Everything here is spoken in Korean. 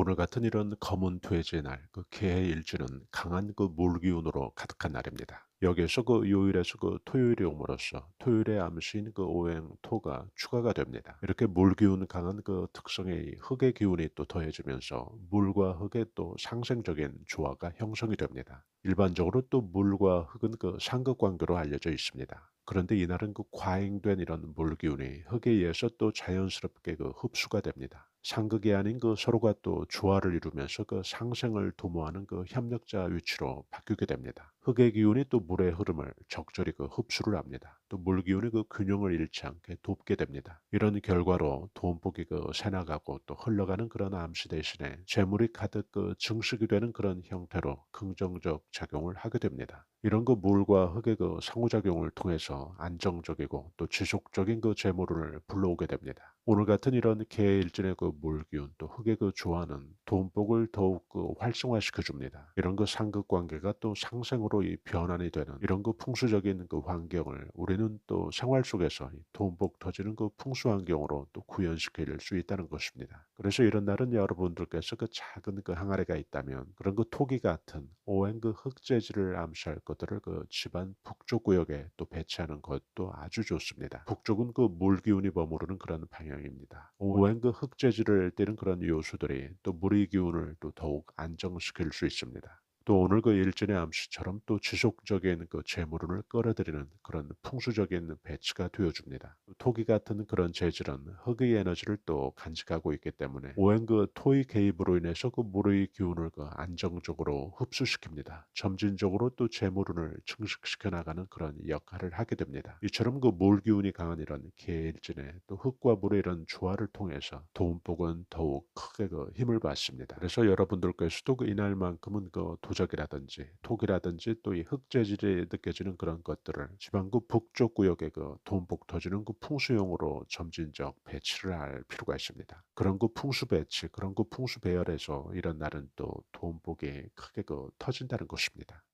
오늘 같은 이런 검은 돼지의 날, 그 개의 일주는 강한 그 물기운으로 가득한 날입니다. 여기에서 그 요일에서 그 토요일이 옴으로써 토요일의 암시인 그 오행토가 추가가 됩니다. 이렇게 물기운 강한 그 특성의 흙의 기운이 또 더해지면서 물과 흙의 또 상생적인 조화가 형성이 됩니다. 일반적으로 또 물과 흙은 그 상극 관계로 알려져 있습니다. 그런데 이날은 그 과잉된 이런 물기운이 흙에 의해서 또 자연스럽게 그 흡수가 됩니다. 상극이 아닌 그 서로가 또 조화를 이루면서 그 상생을 도모하는 그 협력자 위치로 바뀌게 됩니다. 흙의 기운이 또 물의 흐름을 적절히 그 흡수를 합니다. 또 물 기운이 그 균형을 잃지 않게 돕게 됩니다. 이런 결과로 돈복이 그 새나가고 또 흘러가는 그런 암시 대신에 재물이 가득 그 증식이 되는 그런 형태로 긍정적 작용을 하게 됩니다. 이런 그 물과 흙의 그 상호작용을 통해서 안정적이고 또 지속적인 그 재물을 불러오게 됩니다. 오늘 같은 이런 개일진의 그 물기운 또 흙의 그 조화는 돈복을 더욱 그 활성화시켜 줍니다. 이런 그 상극 관계가 또 상생으로 이 변환이 되는 이런 그 풍수적인 그 환경을 우리는 또 생활 속에서 이 돈복 터지는 그 풍수 환경으로 또 구현시킬 수 있다는 것입니다. 그래서 이런 날은 여러분들께서 그 작은 그 항아리가 있다면 그런 그 토기 같은 오행 그 흙재질을 암시할 것들을 그 집안 북쪽 구역에 또 배치하는 것도 아주 좋습니다. 북쪽은 그 물기운이 머무르는 그런 방향 입니다. 오행 그 흙재질을 띠는 그런 요소들이 또 물의 기운을 또 더욱 안정시킬 수 있습니다. 또 오늘 그 일진의 암시처럼 또 지속적인 그 재물운을 끌어들이는 그런 풍수적인 배치가 되어줍니다. 토기 같은 그런 재질은 흙의 에너지를 또 간직하고 있기 때문에 오행 그 토의 개입으로 인해서 그 물의 기운을 그 안정적으로 흡수시킵니다. 점진적으로 또 재물운을 증식시켜 나가는 그런 역할을 하게 됩니다. 이처럼 그 물 기운이 강한 이런 개일진의 또 흙과 물의 이런 조화를 통해서 도움복은 더욱 크게 그 힘을 받습니다. 그래서 여러분들께서도 그 이날만큼은 그 도 적이라든지 톡이라든지 또이 흙재질이 느껴지는 그런 것들을 지방구 북쪽 구역의 그 돈복 터지는 그 풍수용으로 점진적 배치를 할 필요가 있습니다. 그런 그 풍수 배치, 그런 그 풍수 배열에서 이런 날은 또 돈복이 크게 그 터진다는 것입니다.